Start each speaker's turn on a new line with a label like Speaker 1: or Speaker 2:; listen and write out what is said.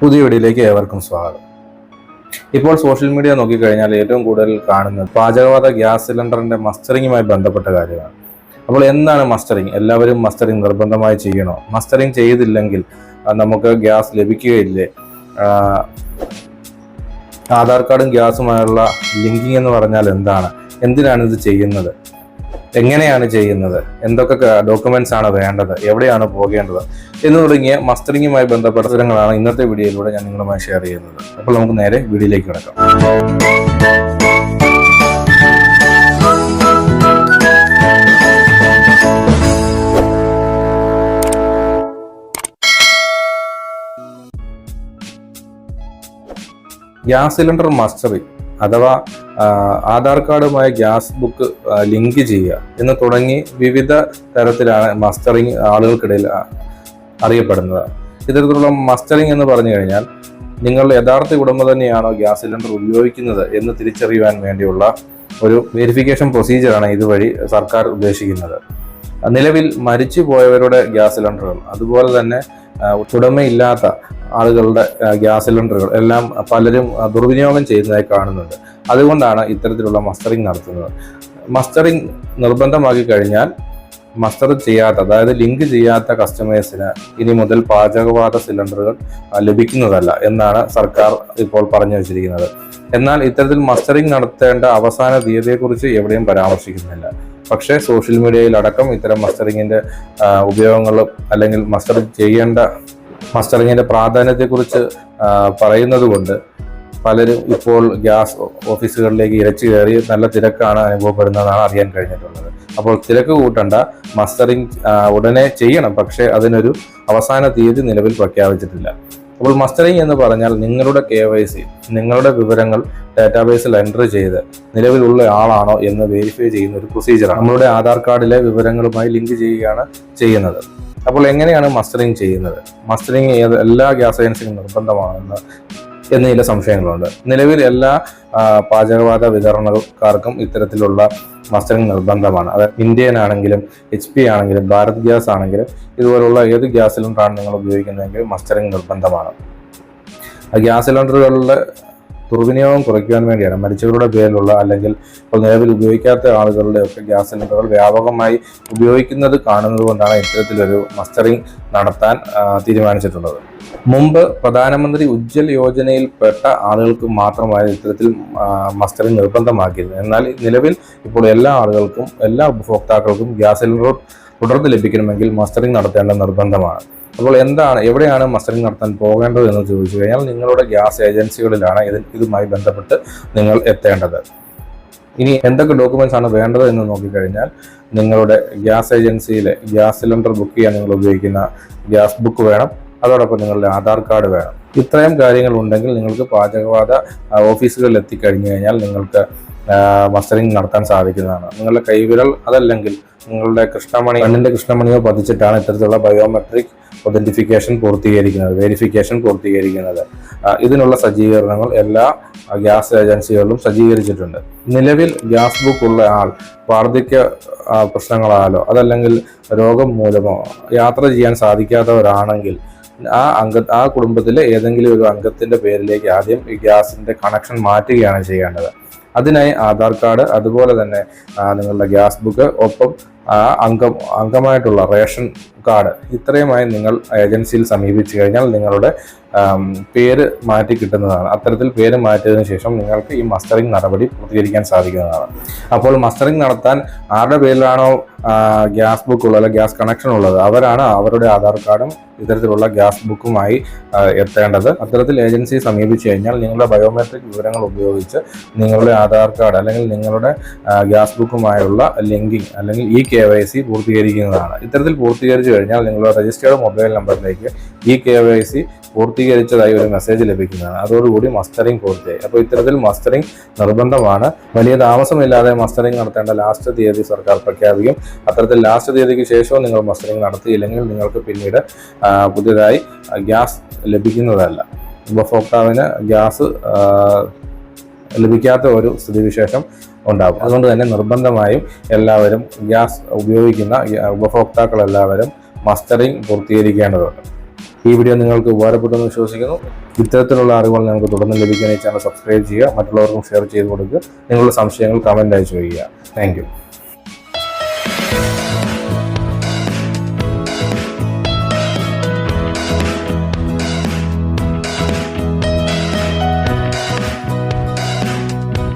Speaker 1: പുതിയ വീഡിയോയിലേക്ക് ഏവർക്കും സ്വാഗതം. ഇപ്പോൾ സോഷ്യൽ മീഡിയ നോക്കിക്കഴിഞ്ഞാൽ ഏറ്റവും കൂടുതൽ കാണുന്നത് പാചകവാത ഗ്യാസ് സിലിണ്ടറിന്റെ മസ്റ്ററിങ്ങുമായി ബന്ധപ്പെട്ട കാര്യമാണ്. അപ്പോൾ എന്താണ് മസ്റ്ററിങ് എല്ലാവരും മസ്റ്ററിങ് നിർബന്ധമായി ചെയ്യണോ? മസ്റ്ററിങ് ചെയ്തില്ലെങ്കിൽ നമുക്ക് ഗ്യാസ് ലഭിക്കുകയില്ലേ? ആധാർ കാർഡും ഗ്യാസുമായുള്ള ലിങ്കിങ് എന്ന് പറഞ്ഞാൽ എന്താണ്? എന്തിനാണ് ഇത് ചെയ്യുന്നത്? എങ്ങനെയാണ് ചെയ്യുന്നത്? എന്തൊക്കെ ഡോക്യുമെന്റ്സ് ആണ് വേണ്ടത്? എവിടെയാണ് പോകേണ്ടത്? എന്ന് തുടങ്ങിയ മസ്റ്ററിങ്ങുമായി ബന്ധപ്പെട്ട സ്ഥലങ്ങളാണ് ഇന്നത്തെ വീഡിയോയിലൂടെ ഞാൻ നിങ്ങളുമായി ഷെയർ ചെയ്യുന്നത്. അപ്പോൾ നമുക്ക് നേരെ വീഡിയോയിലേക്ക് കിടക്കാം. Gas cylinder mustering. അഥവാ ആധാർ കാർഡുമായി ഗ്യാസ് ബുക്ക് ലിങ്ക് ചെയ്യുക. എന്ന് തുടങ്ങി വിവിധ തരത്തിലാണ് മസ്റ്ററിങ് ആളുകൾക്കിടയിൽ അറിയപ്പെടുന്നത്. ഇത്തരത്തിലുള്ള മസ്റ്ററിങ് എന്ന് പറഞ്ഞു കഴിഞ്ഞാൽ നിങ്ങൾ യഥാർത്ഥ ഉടമ തന്നെയാണോ ഗ്യാസ് സിലിണ്ടർ ഉപയോഗിക്കുന്നത് എന്ന് തിരിച്ചറിയുവാൻ വേണ്ടിയുള്ള ഒരു വെരിഫിക്കേഷൻ പ്രൊസീജിയറാണ് ഇതുവഴി സർക്കാർ ഉദ്ദേശിക്കുന്നത്. നിലവിൽ മരിച്ചു പോയവരുടെ ഗ്യാസ് സിലിണ്ടറുകൾ അതുപോലെ തന്നെ ഉടമയില്ലാത്ത ആളുകളുടെ ഗ്യാസ് സിലിണ്ടറുകൾ എല്ലാം പലരും ദുർവിനിയോഗം ചെയ്യുന്നതായി കാണുന്നുണ്ട്. അതുകൊണ്ടാണ് ഇത്തരത്തിലുള്ള മസ്റ്ററിംഗ് നടത്തുന്നത്. മസ്റ്ററിംഗ് നിർബന്ധമാക്കി കഴിഞ്ഞാൽ മസ്റ്റർ ചെയ്യാത്ത അതായത് ലിങ്ക് ചെയ്യാത്ത കസ്റ്റമേഴ്സിന് ഇനി മുതൽ പാചകവാത സിലിണ്ടറുകൾ ലഭിക്കുന്നതല്ല എന്നാണ് സർക്കാർ ഇപ്പോൾ പറഞ്ഞു വെച്ചിരിക്കുന്നത്. എന്നാൽ ഇത്തരത്തിൽ മസ്റ്ററിംഗ് നടത്തേണ്ട അവസാന തീയതിയെക്കുറിച്ച് എവിടെയും പരാമർശിക്കുന്നില്ല. പക്ഷേ സോഷ്യൽ മീഡിയയിലടക്കം ഇത്തരം മസ്റ്ററിങ്ങിന്റെ ഉപയോഗങ്ങളും അല്ലെങ്കിൽ മസ്റ്റർ ചെയ്യേണ്ട മസ്റ്ററിങ്ങിന്റെ പ്രാധാന്യത്തെക്കുറിച്ച് പറയുന്നത് കൊണ്ട് പലരും ഇപ്പോൾ ഗ്യാസ് ഓഫീസുകളിലേക്ക് ഇരച്ചു കയറി നല്ല തിരക്കാണ് അനുഭവപ്പെടുന്നതെന്നാണ് അറിയാൻ കഴിഞ്ഞിട്ടുള്ളത്. അപ്പോൾ തിരക്ക് കൂട്ടണ്ട മസ്റ്ററിങ് ഉടനെ ചെയ്യണം. പക്ഷേ അതിനൊരു അവസാന തീയതി നിലവിൽ പ്രഖ്യാപിച്ചിട്ടില്ല. അപ്പോൾ മസ്റ്ററിങ് എന്ന് പറഞ്ഞാൽ നിങ്ങളുടെ കെ വൈ സി നിങ്ങളുടെ വിവരങ്ങൾ ഡാറ്റാബേസിൽ എന്റർ ചെയ്ത് നിലവിലുള്ള ആളാണോ എന്ന് വെരിഫൈ ചെയ്യുന്ന ഒരു പ്രൊസീജിയറാണ്. നമ്മളുടെ ആധാർ കാർഡിലെ വിവരങ്ങളുമായി ലിങ്ക് ചെയ്യുകയാണ് ചെയ്യുന്നത്. അപ്പോൾ എങ്ങനെയാണ് മസ്റ്ററിങ് ചെയ്യുന്നത്? മസ്റ്ററിങ് എല്ലാ ഗ്യാസ് ഏജൻസിക്കും നിർബന്ധമാണെന്ന് എന്ന് ചില സംശയങ്ങളുണ്ട്? നിലവിൽ എല്ലാ പാചകവാത വിതരണക്കാർക്കും ഇത്തരത്തിലുള്ള മസ്റ്ററിങ് നിർബന്ധമാണ്. അത് ഇന്ത്യൻ ആണെങ്കിലും എച്ച് പി ആണെങ്കിലും ഭാരത് ഗ്യാസ് ആണെങ്കിലും ഇതുപോലുള്ള ഏത് ഗ്യാസ് സിലിണ്ടറാണ് നിങ്ങൾ ഉപയോഗിക്കുന്നതെങ്കിൽ മസ്റ്ററിങ് നിർബന്ധമാണ് ഗ്യാസ് സിലിണ്ടറുകളുടെ ദുർവിനിയോഗം കുറയ്ക്കുവാൻ വേണ്ടിയാണ്. മരിച്ചവരുടെ പേരിലുള്ള അല്ലെങ്കിൽ ഇപ്പോൾ നിലവിൽ ഉപയോഗിക്കാത്ത ആളുകളുടെ ഒക്കെ ഗ്യാസ് സിലിണ്ടറുകൾ വ്യാപകമായി ഉപയോഗിക്കുന്നത് കാണുന്നത് കൊണ്ടാണ് ഇത്തരത്തിലൊരു മസ്റ്ററിംഗ് നടത്താൻ തീരുമാനിച്ചിട്ടുള്ളത്. മുമ്പ് പ്രധാനമന്ത്രി ഉജ്ജൽ യോജനയിൽപ്പെട്ട ആളുകൾക്ക് മാത്രമായി ഇത്തരത്തിൽ മസ്റ്ററിംഗ് നിർബന്ധമാക്കിയിരുന്നു എന്നാൽ നിലവിൽ ഇപ്പോൾ എല്ലാ ആളുകൾക്കും എല്ലാ ഉപഭോക്താക്കൾക്കും ഗ്യാസ് സിലിണ്ടർ തുടർന്ന് ലഭിക്കണമെങ്കിൽ മസ്റ്ററിംഗ് നടത്തേണ്ട നിർബന്ധമാണ്. അപ്പോൾ എന്താണ് എവിടെയാണ് മസ്റ്ററിംഗ് നടത്താൻ പോകേണ്ടത് എന്ന് ചോദിച്ചു കഴിഞ്ഞാൽ നിങ്ങളുടെ ഗ്യാസ് ഏജൻസികളിലാണ് ഇത് ഇതുമായി ബന്ധപ്പെട്ട് നിങ്ങൾ എത്തേണ്ടത്. ഇനി എന്തൊക്കെ ഡോക്യുമെന്റ്സ് ആണ് വേണ്ടത് എന്ന് നോക്കിക്കഴിഞ്ഞാൽ നിങ്ങളുടെ ഗ്യാസ് ഏജൻസിയിലെ ഗ്യാസ് സിലിണ്ടർ ബുക്ക് ചെയ്യാൻ നിങ്ങൾ ഉപയോഗിക്കുന്ന ഗ്യാസ് ബുക്ക് വേണം അതോടൊപ്പം നിങ്ങളുടെ ആധാർ കാർഡ് വേണം. ഇത്രയും കാര്യങ്ങൾ ഉണ്ടെങ്കിൽ നിങ്ങൾക്ക് പാചകവാത ഓഫീസുകളിൽ എത്തിക്കഴിഞ്ഞു കഴിഞ്ഞാൽ നിങ്ങൾക്ക് മസ്റ്ററിംഗ് നടത്താൻ സാധിക്കുന്നതാണ്. നിങ്ങളുടെ കൈവിരൽ അതല്ലെങ്കിൽ നിങ്ങളുടെ കൃഷ്ണമണി കണ്ണിന്റെ കൃഷ്ണമണിയോ പതിച്ചിട്ടാണ് ഇത്തരത്തിലുള്ള ബയോമെട്രിക് ഒതന്റിഫിക്കേഷൻ പൂർത്തീകരിക്കുന്നത് വെരിഫിക്കേഷൻ പൂർത്തീകരിക്കുന്നത്. ഇതിനുള്ള സജ്ജീകരണങ്ങൾ എല്ലാ ഗ്യാസ് ഏജൻസികളിലും സജ്ജീകരിച്ചിട്ടുണ്ട്. നിലവിൽ ഗ്യാസ് ബുക്ക് ഉള്ള ആൾ വാർദ്ധക്യ പ്രശ്നങ്ങളാലോ അതല്ലെങ്കിൽ രോഗം മൂലമോ യാത്ര ചെയ്യാൻ സാധിക്കാത്തവരാണെങ്കിൽ ആ അംഗ ആ കുടുംബത്തിലെ ഏതെങ്കിലും ഒരു അംഗത്തിന്റെ പേരിലേക്ക് ആദ്യം ഈ ഗ്യാസിന്റെ കണക്ഷൻ മാറ്റുകയാണ് ചെയ്യേണ്ടത്. അതിനായി ആധാർ കാർഡ് അതുപോലെ തന്നെ നിങ്ങളുടെ ഗ്യാസ് ബുക്ക് ഒപ്പം അംഗം അംഗമായിട്ടുള്ള റേഷൻ കാർഡ് ഇത്രയുമായി നിങ്ങൾ ഏജൻസിയിൽ സമീപിച്ചു കഴിഞ്ഞാൽ നിങ്ങളുടെ പേര് മാറ്റി കിട്ടുന്നതാണ്. അത്തരത്തിൽ പേര് മാറ്റിയതിനു ശേഷം നിങ്ങൾക്ക് ഈ മസ്റ്ററിംഗ് നടപടി പൂർത്തീകരിക്കാൻ സാധിക്കുന്നതാണ്. അപ്പോൾ മസ്റ്ററിംഗ് നടത്താൻ ആരുടെ പേരിലാണോ ഗ്യാസ് ബുക്ക് ഉള്ളത് അല്ലെങ്കിൽ ഗ്യാസ് കണക്ഷൻ ഉള്ളത് അവരാണ് അവരുടെ ആധാർ കാർഡും ഇത്തരത്തിലുള്ള ഗ്യാസ് ബുക്കുമായി എത്തേണ്ടത്. അത്തരത്തിൽ ഏജൻസിയെ സമീപിച്ചു കഴിഞ്ഞാൽ നിങ്ങളുടെ ബയോമെട്രിക് വിവരങ്ങൾ ഉപയോഗിച്ച് നിങ്ങളുടെ ആധാർ കാർഡ് അല്ലെങ്കിൽ നിങ്ങളുടെ ഗ്യാസ് ബുക്കുമായുള്ള ലിങ്കിങ് അല്ലെങ്കിൽ ഈ കെ വൈ സി പൂർത്തീകരിക്കുന്നതാണ്. ഇത്തരത്തിൽ പൂർത്തീകരിച്ചു കഴിഞ്ഞാൽ നിങ്ങളുടെ രജിസ്റ്റേർഡ് മൊബൈൽ നമ്പറിലേക്ക് ഈ കെ വൈ സി പൂർത്തീകരിച്ചതായി ഒരു മെസ്സേജ് ലഭിക്കുന്നതാണ്. അതോടുകൂടി മസ്റ്ററിംഗ് പൂർത്തിയായി. അപ്പോൾ ഇത്തരത്തിൽ മസ്റ്ററിംഗ് നിർബന്ധമാണ്. വലിയ താമസമില്ലാതെ മസ്റ്ററിംഗ് നടത്തേണ്ട ലാസ്റ്റ് തീയതി സർക്കാർ പ്രഖ്യാപിക്കും. അത്തരത്തിൽ ലാസ്റ്റ് തീയതിക്ക് ശേഷവും നിങ്ങൾ മസ്റ്ററിംഗ് നടത്തിയില്ലെങ്കിൽ നിങ്ങൾക്ക് പിന്നീട് പുതിയതായി ഗ്യാസ് ലഭിക്കുന്നതല്ല. ഉപഭോക്താവിന് ഗ്യാസ് ലഭിക്കാത്ത ഒരു സ്ഥിതിവിശേഷം ഉണ്ടാകും. അതുകൊണ്ട് തന്നെ നിർബന്ധമായും എല്ലാവരും ഗ്യാസ് ഉപയോഗിക്കുന്ന ഉപഭോക്താക്കളെല്ലാവരും മസ്റ്ററിംഗ് പൂർത്തീകരിക്കേണ്ടതുണ്ട്. ഈ വീഡിയോ നിങ്ങൾക്ക് ഉപകാരപ്പെട്ടെന്ന് വിശ്വസിക്കുന്നു. ഇത്തരത്തിലുള്ള അറിവുകൾ നിങ്ങൾക്ക് തുടർന്ന് ലഭിക്കാൻ ഈ ചാനൽ സബ്സ്ക്രൈബ് ചെയ്യുക മറ്റുള്ളവർക്കും ഷെയർ ചെയ്ത് കൊടുക്കുക. നിങ്ങളുടെ സംശയങ്ങൾ കമന്റ് അയച്ചു വയ്ക്കുക. താങ്ക്